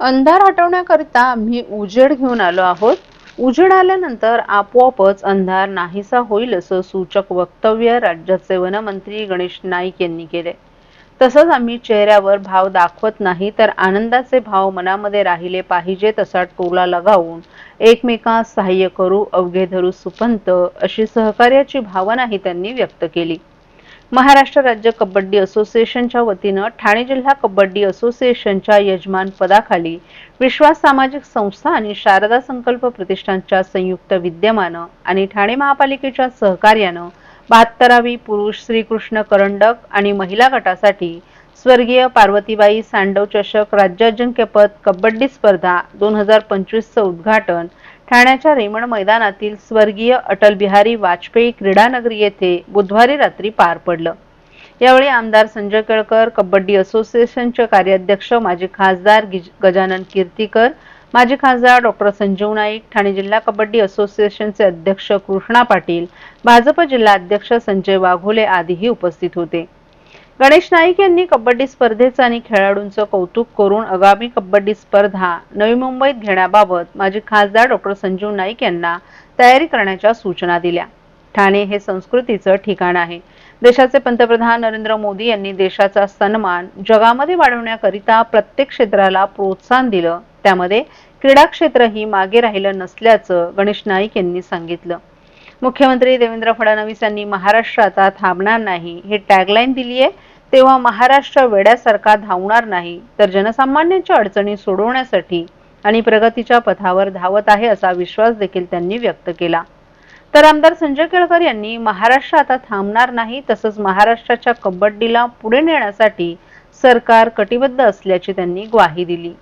अंधार हटवण्याकरिता आम्ही उजेड घेऊन आलो आहोत. उजेड आल्यानंतर आपोआपच अंधार नाहीसा होईल असं सूचक वक्तव्य राज्याचे वनमंत्री गणेश नाईक यांनी केले. तसंच आम्ही चेहऱ्यावर भाव दाखवत नाही तर आनंदाचे भाव मनामध्ये राहिले पाहिजे तसा टोला लगावून एकमेकांस सहाय्य करू अवघे धरू सुपंत अशी सहकार्याची भावनाही त्यांनी व्यक्त केली. महाराष्ट्र राज्य कबड्डी असोसिएशनच्या वतीनं ठाणे जिल्हा कबड्डी असोसिएशनच्या यजमान पदाखाली विश्वास सामाजिक संस्था आणि शारदा संकल्प प्रतिष्ठानच्या संयुक्त विद्यमानं आणि ठाणे महापालिकेच्या सहकार्यानं बहात्तरावी पुरुष श्रीकृष्ण करंडक आणि महिला गटासाठी स्वर्गीय पार्वतीबाई सांडव चषक राज्याजिंक्यपद कबड्डी स्पर्धा दोन हजार पंचवीसचं उद्घाटन ठाण्याच्या रेमण मैदानातील स्वर्गीय अटल बिहारी वाजपेयी क्रीडानगरी येथे बुधवारी रात्री पार पडलं. यावेळी आमदार संजय केळकर कबड्डी असोसिएशनचे कार्याध्यक्ष माजी खासदार गिज- गजानन कीर्तीकर माजी खासदार डॉक्टर संजीव नाईक ठाणे जिल्हा कबड्डी असोसिएशनचे अध्यक्ष कृष्णा पाटील भाजप जिल्हा अध्यक्ष संजय वाघोले आदीही उपस्थित होते. गणेश नाईक यांनी कबड्डी स्पर्धेचं आणि खेळाडूंचं कौतुक करून आगामी कबड्डी स्पर्धा नवी मुंबईत घेण्याबाबत माजी खासदार डॉक्टर संजीव नाईक यांना तयारी करण्याच्या सूचना दिल्या. ठाणे हे संस्कृतीचं ठिकाण आहे. देशाचे पंतप्रधान नरेंद्र मोदी यांनी देशाचा सन्मान जगामध्ये वाढवण्याकरिता प्रत्येक क्षेत्राला प्रोत्साहन दिलं. त्यामध्ये क्रीडा क्षेत्रही मागे राहिलं नसल्याचं गणेश नाईक यांनी सांगितलं. मुख्यमंत्री देवेंद्र फडणवीस यांनी महाराष्ट्र आता थांबणार नाही. हे टॅगलाईन दिली आहे तेव्हा महाराष्ट्र वेड्यासारखा धावणार नाही. तर जनसामान्यांच्या अडचणी सोडवण्यासाठी आणि प्रगतीच्या पथावर धावत आहे असा विश्वास देखील त्यांनी व्यक्त केला. तर आमदार संजय केळकर यांनी महाराष्ट्र आता थांबणार नाही तसंच महाराष्ट्राच्या कबड्डीला पुढे नेण्यासाठी सरकार कटिबद्ध असल्याची त्यांनी ग्वाही दिली.